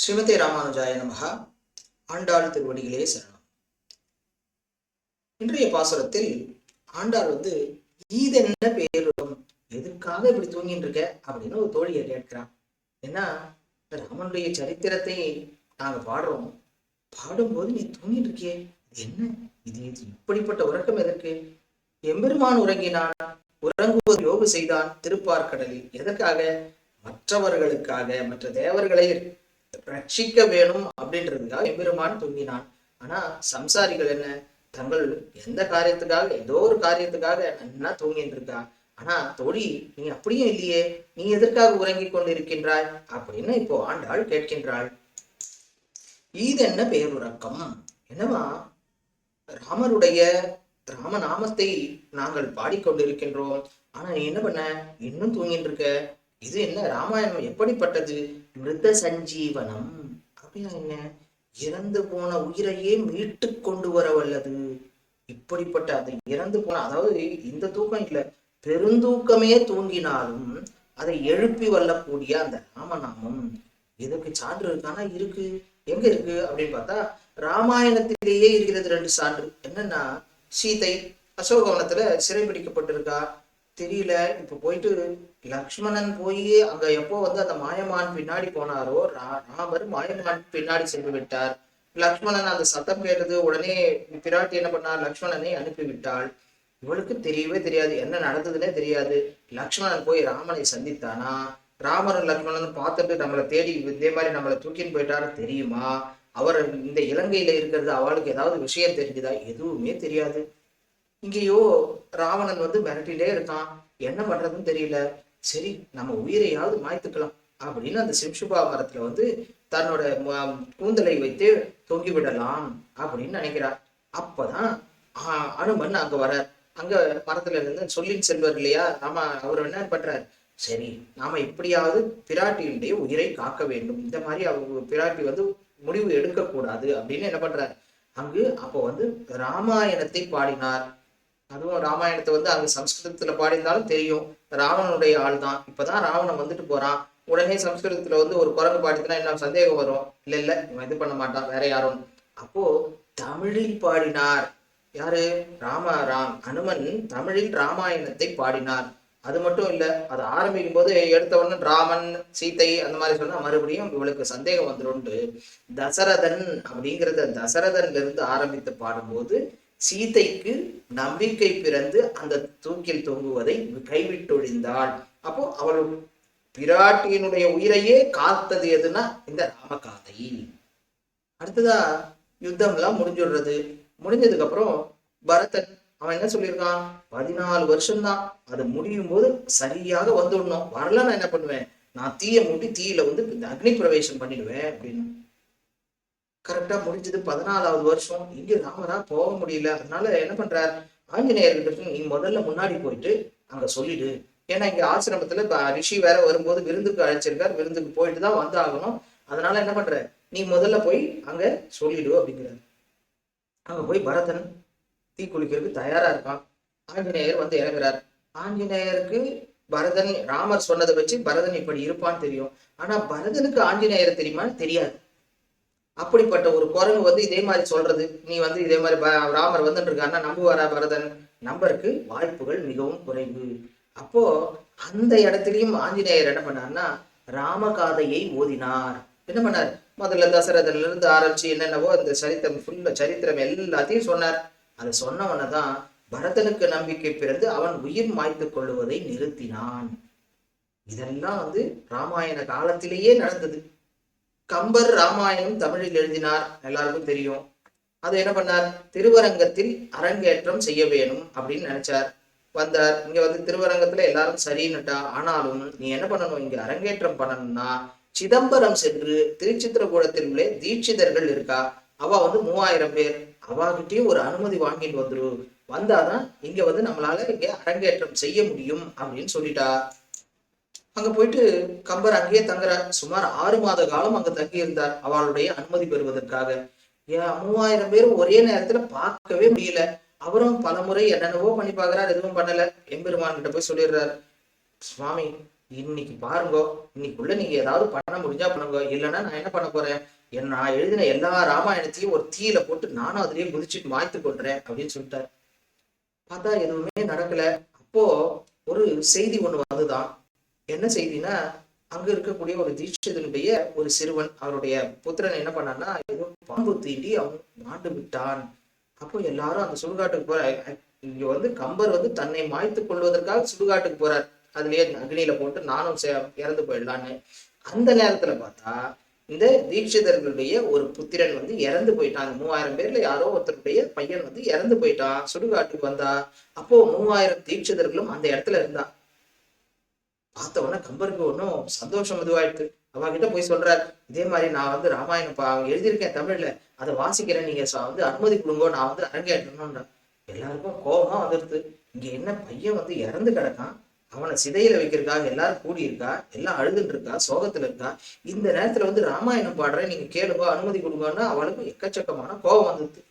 ஸ்ரீமதி ராமானுஜாய நமகா ஆண்டாள் திருவடிகளே சரணம். இன்றைய பாசுரத்தில் ஆண்டாள் வந்து ஈதென்ன பேரும் எதுக்காக இப்படி தூங்கிட்டு இருக்க அப்படின்னு ஒரு தோழியை கேட்கிறான். ஏன்னா ராமனுடைய சரித்திரத்தை நாங்க பாடுறோம். பாடும்போது நீ தூங்கிட்டு இருக்கியே. என்ன? இது இது இப்படிப்பட்ட உறக்கம் எதற்கு? எம்பெருமான் உறங்கினான் உறங்குவது யோகு செய்தான் திருப்பார்கடலில். எதற்காக? மற்றவர்களுக்காக மற்ற தேவர்களை ரட்சிக்க வேணும் அப்படின்றதுக்காக எம்பெருமான் தூங்கினான். ஆனா சம்சாரிகள் என்ன? தங்கள் எந்த காரியத்துக்காக ஏதோ ஒரு காரியத்துக்காக என்ன தூங்கிட்டு இருக்கா? ஆனா தோழி நீ அப்படியும் இல்லையே. நீ எதற்காக உறங்கிக் கொண்டிருக்கின்றாய்? அப்படின்னு இப்போ ஆண்டாள் கேட்கின்றாள். இது என்ன பேருறக்கம்? என்னவா? ராமருடைய ராமநாமத்தை நாங்கள் பாடிக்கொண்டிருக்கின்றோம். ஆனா நீ என்ன பண்ண? இன்னும் தூங்கிட்டு இருக்க? இது என்ன ராமாயணம் எப்படிப்பட்டது? மிருத சஞ்சீவனம் அப்படின்னா என்ன? இறந்து போன உயிரையே மீட்டு கொண்டு வர வல்லது. இப்படிப்பட்ட அதை இறந்து போன அதாவது இந்த தூக்கம் இல்ல பெருந்தூக்கமே தூங்கினாலும் அதை எழுப்பி வல்லக்கூடிய அந்த ராமநாமம். இதுக்கு சான்று இருக்கானா இருக்கு. எங்க இருக்கு? அப்படின்னு பார்த்தா ராமாயணத்திலேயே இருக்கிறது ரெண்டு சான்று. என்னன்னா சீதை அசோகவனத்துல சிறைபிடிக்கப்பட்டிருக்கா. தெரியல. இப்ப போயிட்டு லக்ஷ்மணன் போய் அங்க எப்போ வந்து அந்த மாயமான் பின்னாடி போனாரோ ரா- ராமர் மாயமான் பின்னாடி சென்று விட்டார். லக்ஷ்மணன் அந்த சத்தம் கேட்டது உடனே பிராட்டி என்ன பண்ணா லக்ஷ்மணனை அனுப்பிவிட்டாள் இவளுக்கு தெரியவே தெரியாது. என்ன நடந்ததுன்னே தெரியாது. லக்ஷ்மணன் போய் ராமனை சந்தித்தானா? ராமரும் லக்ஷ்மணனும் பார்த்துட்டு நம்மளை தேடி இதே மாதிரி நம்மளை தூக்கின்னு போயிட்டாரு தெரியுமா? அவர் இந்த இலங்கையில இருக்கிறது அவளுக்கு ஏதாவது விஷயம் தெரிஞ்சுதா? எதுவுமே தெரியாது. இங்கேயோ ராவணன் வந்து மிரட்டிலே இருக்கான். என்ன பண்றதுன்னு தெரியல. சரி நம்ம உயிரையாவது மாய்த்துக்கலாம் அப்படின்னு அந்த சிம்சுபா மரத்துல வந்து தன்னோட ம- கூந்தலை வைத்து தொங்கி விடலாம் அப்படின்னு நினைக்கிறார். அப்பதான் அனுமன் அங்க வர அங்க மரத்துல இருந்து சொல்லின் செல்வர் இல்லையா நாம அவர் என்ன பண்றாரு? சரி நாம எப்படியாவது பிராட்டியினுடைய உயிரை காக்க வேண்டும். இந்த மாதிரி அவங்க பிராட்டி வந்து முடிவு எடுக்கக்கூடாது அப்படின்னு என்ன பண்றாரு? அங்கு அப்போ வந்து ராமாயணத்தை பாடினார். அதுவும் ராமாயணத்தை வந்து அங்க சம்ஸ்கிருதத்துல பாடியிருந்தாலும் தெரியும். ராவணனுடைய ஆள் தான் இப்பதான் ராவணன் வந்துட்டு போறான். உடனே சம்ஸ்கிருதத்துல வந்து ஒரு குரங்கு பாடிச்சுன்னா என்ன சந்தேகம் வரும்? இல்ல இல்ல இவன் இது பண்ண மாட்டான் வேற யாரும். அப்போ தமிழில் பாடினார். யாரு? ராமா ராம். அனுமன் தமிழில் ராமாயணத்தை பாடினார். அது மட்டும் இல்ல அது ஆரம்பிக்கும் போது எடுத்த உடனே ராமன் சீதை அந்த மாதிரி சொன்னா மறுபடியும் இவளுக்கு சந்தேகம் வந்துடும். தசரதன் அப்படிங்கிறத தசரதன்ல இருந்து ஆரம்பித்து பாடும்போது சீதைக்கு நம்பிக்கை பிறந்து அந்த தூக்கில் தொங்குவதை கைவிட்டொழிந்தாள் அப்போ அவள் பிராட்டியினுடைய உயிரையே காத்தது எதுனா இந்த ராமகாதை அடுத்ததா யுத்தம்லாம் முடிஞ்சுடுறது. முடிஞ்சதுக்கு அப்புறம் பரதன் அவன் என்ன சொல்லியிருக்கான்? பதினாலு வருஷம்தான். அது முடியும் போது சரியாக வந்துடணும். வரல நான் என்ன பண்ணுவேன்? நான் தீய மூட்டி தீயில வந்து அக்னி பிரவேசம் பண்ணிடுவேன் அப்படின்னு. கரெக்டா முடிஞ்சது. பதினாலாவது வருஷம். இங்க ராமரா போக முடியல. அதனால என்ன பண்றார்? ஆஞ்சநேயர்கிட்ட நீ முதல்ல முன்னாடி போயிட்டு அங்க சொல்லிடு. ஏன்னா இங்க ஆசிரமத்துல ரிஷி வேற வரும்போது விருந்துக்கு அழைச்சிருக்கார். விருந்துக்கு போயிட்டு தான் வந்து ஆகணும். அதனால என்ன பண்ற? நீ முதல்ல போய் அங்க சொல்லிடு அப்படிங்கிறார். அங்க போய் பரதன் தீ குளிக்கிறதுக்கு தயாரா இருக்கான். ஆஞ்சநேயர் வந்து இறங்குறார். ஆஞ்சநேயருக்கு பரதன் ராமர் சொன்னதை வச்சு பரதன் இப்படி இருப்பான்னு தெரியும். ஆனா பரதனுக்கு ஆஞ்சநேயர் தெரியுமான்னு தெரியாது. அப்படிப்பட்ட ஒரு குரங்கு வந்து இதே மாதிரி சொல்றது. நீ வந்து இதே மாதிரி ப- ராமர் வந்துட்டு இருக்காருன்னா நம்புவாரா பரதன்? நம்பருக்கு வாய்ப்புகள் மிகவும் குறைவு. அப்போ அந்த இடத்துலயும் ஆஞ்சநேயர் என்ன பண்ணார்னா ராமகாதையை ஓதினார். என்ன பண்ணார்? முதல்ல தசரதன்ல இருந்து ஆரம்பிச்சு என்னென்னவோ இந்த சரித்திரம் ஃபுல்ல சரித்திரம் எல்லாத்தையும் சொன்னார். அதை சொன்னவன தான் பரதனுக்கு நம்பிக்கை பிறந்து அவன் உயிர் மாய்த்து கொள்ளுவதை நிறுத்தினான். இதெல்லாம் வந்து ராமாயண காலத்திலேயே நடந்தது. கம்பர் ராமாயணம் தமிழில் எழுதினார். எல்லாருக்கும் தெரியும். அது என்ன பண்ணார்? திருவரங்கத்தில் அரங்கேற்றம் செய்ய வேணும் அப்படின்னு நினைச்சார். வந்தார். இங்க வந்து திருவரங்கத்துல எல்லாரும் சரின்னுட்டா. ஆனாலும் நீ என்ன பண்ணணும்? இங்க அரங்கேற்றம் பண்ணணும்னா சிதம்பரம் சென்று திருச்சித்திரகூடத்தில் உள்ள தீட்சிதர்கள் இருக்கா? அவ வந்து மூவாயிரம் பேர். அவாகிட்டயும் ஒரு அனுமதி வாங்கிட்டு வந்துரு. வந்தாதான் இங்க வந்து நம்மளால இங்க அரங்கேற்றம் செய்ய முடியும் அப்படின்னு சொல்லிட்டா. அங்க போயிட்டு கம்பர் அங்கேயே தங்குறார். சுமார் ஆறு மாத காலம் அங்க தங்கி இருந்தார் அவளுடைய அனுமதி பெறுவதற்காக. ஏன் மூவாயிரம் பேர் ஒரே நேரத்துல பார்க்கவே முடியல. அவரும் பல முறை என்னென்னவோ பண்ணி பாக்குறாரு எதுவும் பண்ணல. எம்பெருமான் கிட்ட போய் சொல்லிடுறாரு. சுவாமி இன்னைக்கு பாருங்க. இன்னைக்குள்ள நீங்க ஏதாவது பண்ண முடிஞ்சா பண்ணுங்க. இல்லைன்னா நான் என்ன பண்ண போறேன்? என் நான் எழுதின எல்லா ராமாயணத்தையும் ஒரு தீயில போட்டு நானும் அதுலயே குதிச்சுட்டு மாய்த்து கொள்றேன் அப்படின்னு சொல்லிட்டாரு. பார்த்தா எதுவுமே நடக்கல. அப்போ ஒரு செய்தி ஒண்ணு வந்துதான். என்ன செய்தினா அங்க இருக்கக்கூடிய ஒரு தீட்சிதனுடைய ஒரு சிறுவன் அவருடைய புத்திரன் என்ன பண்ணான்னா ஏதோ பாம்பு தீண்டி அவன் மாண்டு விட்டான். அப்போ எல்லாரும் அந்த சுடுகாட்டுக்கு போற இங்க வந்து கம்பர் வந்து தன்னை மாய்த்து கொள்வதற்காக சுடுகாட்டுக்கு போறார். அதுலயே அக்னியில போட்டு நானும் சே- இறந்து போயிடலான்னு. அந்த நேரத்துல பார்த்தா இந்த தீட்சிதர்களுடைய ஒரு புத்திரன் வந்து இறந்து போயிட்டான் அந்த மூவாயிரம் பேர்ல யாரோ ஒருத்தருடைய பையன் வந்து இறந்து போயிட்டான். சுடுகாட்டுக்கு வந்தா. அப்போ மூவாயிரம் தீட்சிதர்களும் அந்த இடத்துல இருந்தான் பார்த்த உடனே கம்பருக்கு ஒன்றும் சந்தோஷம் இதுவாயிடுது அவ போய் சொல்றாரு இதே மாதிரி நான் வந்து ராமாயணம் பா எழுதியிருக்கேன் தமிழ்ல. அதை வாசிக்கிறேன் நீங்க வந்து அனுமதி கொடுங்க நான் வந்து அரங்கேற்றணும்ன்ற எல்லாருக்கும் கோபமா வந்துடுது இங்க என்ன பையன் வந்து இறந்து கிடக்கான்? அவனை சிதையில வைக்கிறதுக்காக எல்லாரும் கூடி இருக்கா எல்லாம் அழுதுட்டு இருக்கா சோகத்துல இருக்கா? இந்த நேரத்துல வந்து ராமாயணம் பாடுறேன் நீங்க கேளுங்க அனுமதி கொடுங்கன்னா அவளுக்கு எக்கச்சக்கமான கோபம் வந்துடுது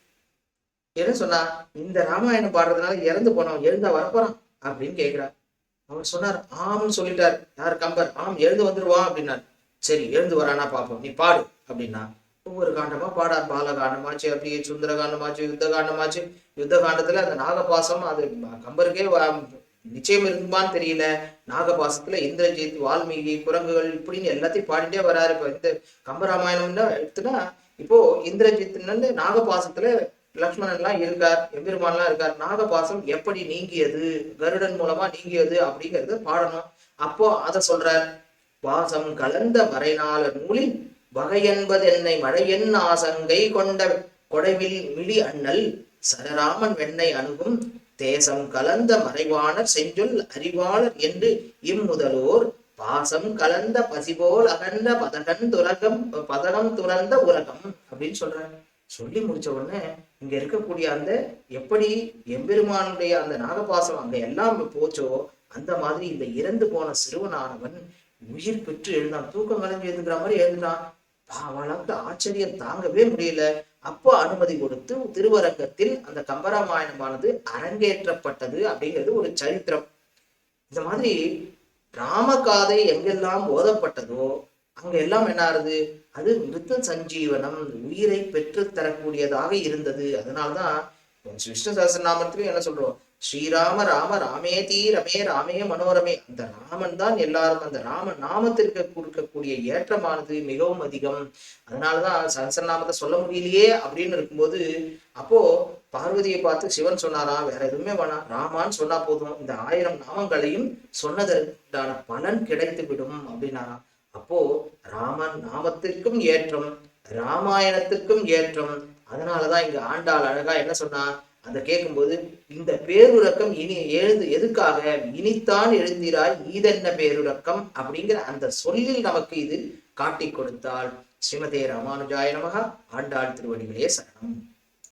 என்ன சொன்னா இந்த ராமாயணம் பாடுறதுனால இறந்து போனவன் எழுந்தா வரப்போறான் அப்படின்னு கேக்குறான் அவர் சொன்னார் ஆம்னு சொல்லிட்டார். யார் கம்பர்? ஆம் எழுந்து வந்துருவா அப்படின்னார். சரி எழுந்து வரானா பார்ப்போம் நீ பாடு அப்படின்னா ஒவ்வொரு காண்டமா பாடார். பால காண்டமாச்சு அப்படியே சுந்தர காண்டமாச்சு யுத்த காண்டமாச்சு. யுத்த காண்டத்துல அந்த நாகபாசம் அது கம்பருக்கே நிச்சயம் இருக்குமான்னு தெரியல. நாகபாசத்துல இந்திரஜித் வால்மீகி குரங்குகள் இப்படின்னு எல்லாத்தையும் பாடிட்டே வராரு. இப்ப இந்த கம்பராமாயணம்னா எடுத்துனா இப்போ இந்திரஜித்னு நாகபாசத்துல லக்ஷ்மணன் எல்லாம் இருக்கார் எம்பெருமான்லாம் இருக்கார். நாகபாசம் எப்படி நீங்கியது? கருடன் மூலமா நீங்கியது அப்படிங்கிறது பாடணும். அப்போ அத சொல்றார் பாசம் கலந்த மறைநாள நூலில் வகையென்பது என்னை மழையென் ஆசங்கை கொண்ட கொடைவில் மிளி அண்ணல் சரராமன் வெண்ணை அணுகும். தேசம் கலந்த மறைவாணர் செஞ்சொல் அறிவாளர் என்று இம்முதலோர். பாசம் கலந்த பசிபோல் அகன்ற பதகன் துரகம் பதகம் துறந்த உலகம் அப்படின்னு சொல்றாங்க சொல்லி முடிச்ச உடனே இங்க இருக்கக்கூடிய அந்த எப்படி எம்பெருமானுடைய அந்த நாகபாசம் அங்க எல்லாம் போச்சோ அந்த மாதிரி இந்த இறந்து போன சிறுவனானவன் உயிர் பெற்று எழுந்தான். தூக்கம் கலைஞ்சு எழுதுகிற மாதிரி எழுதுனான் அவளுக்கு ஆச்சரியம் தாங்கவே முடியல. அப்போ அனுமதி கொடுத்து திருவரங்கத்தில் அந்த கம்பராமாயணமானது அரங்கேற்றப்பட்டது அப்படிங்கிறது ஒரு சரித்திரம். இந்த மாதிரி ராமகாதை எங்கெல்லாம் ஓதப்பட்டதோ அங்க எல்லாம் என்ன ஆறுது? அது மிருத்த சஞ்சீவனம் உயிரை பெற்று தரக்கூடியதாக இருந்தது. அதனால்தான் விஷ்ணு சஹஸ்ரநாமத்திலும் என்ன சொல்றோம்? ஸ்ரீராம ராம ராமேதி ரமே ராமே மனோரமே. அந்த ராமன் தான் எல்லாரும் அந்த ராம நாமத்திற்கு கொடுக்கக்கூடிய ஏற்றமானது மிகவும் அதிகம். அதனாலதான் சஹஸ்ரநாமத்தை சொல்ல முடியலையே அப்படின்னு இருக்கும்போது அப்போ பார்வதியை பார்த்து சிவன் சொன்னாராம் வேற எதுவுமே வேணாம். ராமான்னு சொன்னா போதும். இந்த ஆயிரம் நாமங்களையும் சொன்னதற்கான பலன் கிடைத்து விடும் அப்படின்னாராம். அப்போ ராமன் நாமத்திற்கும் ஏற்றம் ராமாயணத்திற்கும் ஏற்றம். அதனாலதான் இங்க ஆண்டாள் அழகா என்ன சொன்னா அந்த கேட்கும்போது இந்த பேருறக்கம் இனி எழுது எதுக்காக? இனித்தான் எழுந்திராய் ஈதென்ன பேருறக்கம்? அப்படிங்கிற அந்த சொல்லில் நமக்கு இது காட்டிக் கொடுத்தாள். ஸ்ரீமதே ராமானுஜாய நமகா. ஆண்டாள் திருவடிகளே சரணம்.